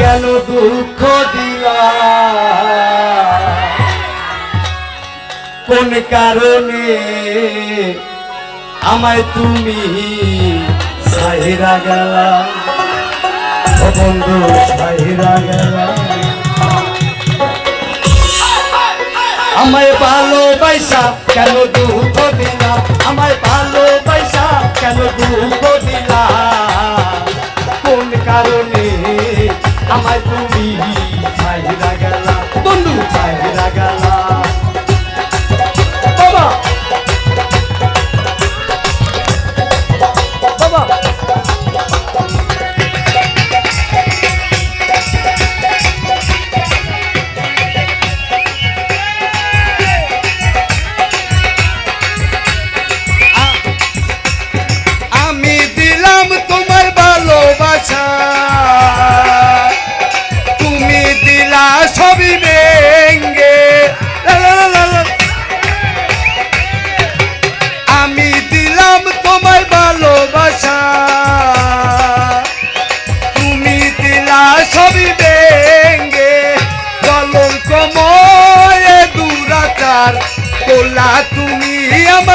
কেন দুঃখ দিলা? কোন কারণে আমায় তুমি সাহিরা গেলা? বন্ধু সাহিরা গেলা। আমায় ভালোবাসা কেন দুঃখ দিলা? আমায় ভালোবাসা কেন দুঃখ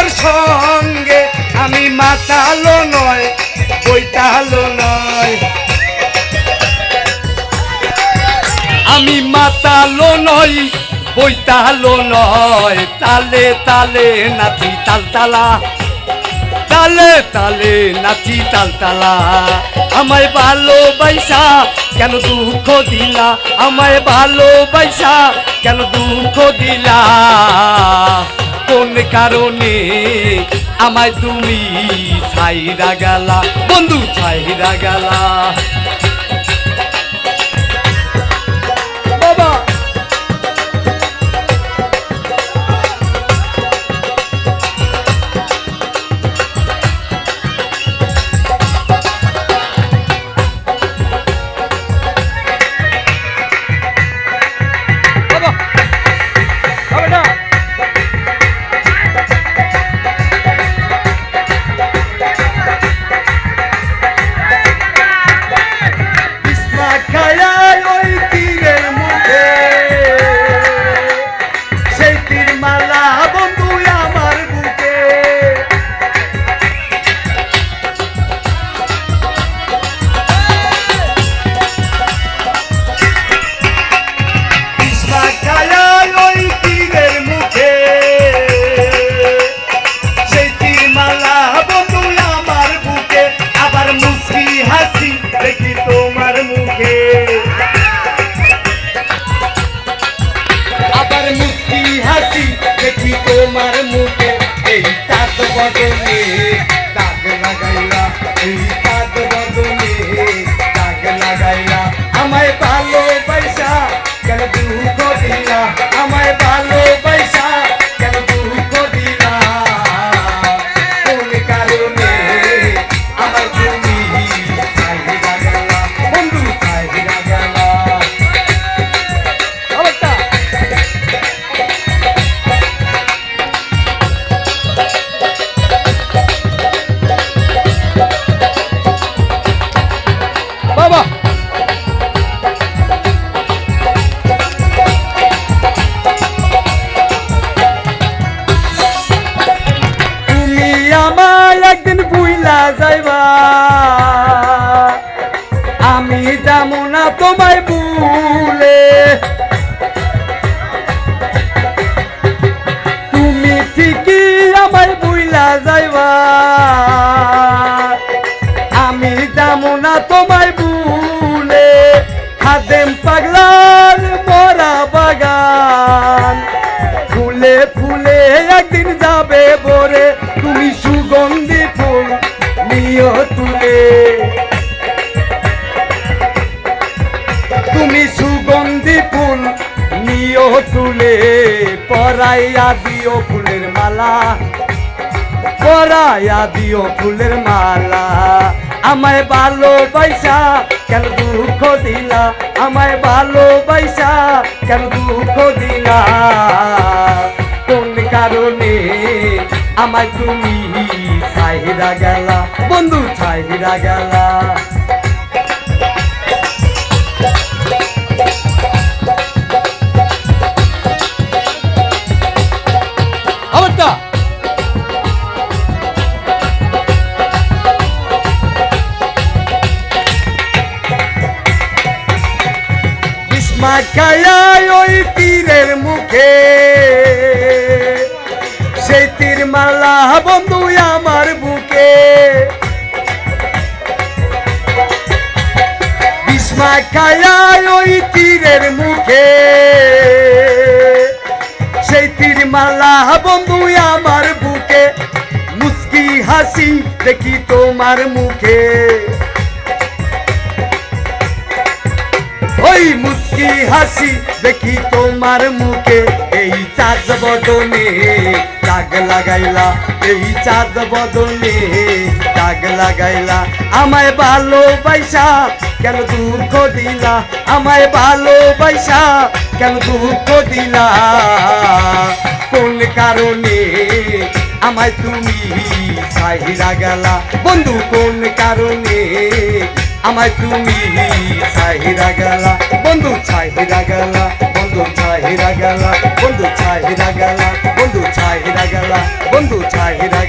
আমার সঙ্গে আমি মাতালো নয় বইতালো নয়। আমি মাতালো নয় বইতালো নয়। তালে তালে নাচি তালতালা, তালে তালে নাচি তালতালা। আমায় ভালোবাসা কেন দুঃখ দিলা? আমায় ভালোবাসা কেন দুঃখ দিলা? কোন কারণে আমায় তুমি ছাইরা গেলা? বন্ধু ছাইরা গেলা। দেখি তোমার মুখে এই তাক বদলে দাগ লাগাইলা এই তাক বদলে দাগ লাগাইলা আমায় বুইলা যাইবা। আমি যাব না তোমায় ভুলে। খাদেম পাগলার মরা বাগান। ফুলে ফুলে একদিন যাবে বরে তুমি সুগন্ধি ফুল নিও তুলে। তুমি সুগন্ধি ফুল নিও তুলে। পরাইয়া দিও ফুলের মালা। পরাইয়া দিও ফুলের মালা। আমায় ভালোবাসা কেন দুঃখ দিলা? আমায় ভালোবাসা কেন দুঃখ দিলা? কোন কারণে আমায় তুমি ছাইরা গেলা? বন্ধু, ছাইরা গেলা। মাখায়া ওই তীরের মুখে। সেই তীর মালা বন্ধু আমার বুকে। বিস্মা খায়া ওই তীরের মুখে। সেই তীর মালা বন্ধু আমার বুকে। মুস্কি হাসি দেখি তোমার মুখে। ওই মুস্কি হাসি দেখি তোমার মুখে, এই চাঁদ বদনে, দাগ লাগাইলা, এই চাঁদ বদনে, দাগ লাগাইলা। আমায় ভালো ভালোবাসা কেন দুঃখ দিলা? আমায় ভালো ভালোবাসা কেন দুঃখ দিলা? কোন কারণে আমায় তুমি সাহিরা গেলা? বন্ধু, কোন কারণে আমায় তুমি চাহিরা গেলা। বন্ধু চাহিরা গেলা, বন্ধু চাহিরা গেলা, বন্ধু চাহিরা গেলা, বন্ধু চাহিরা গেলা, বন্ধু চাহিরা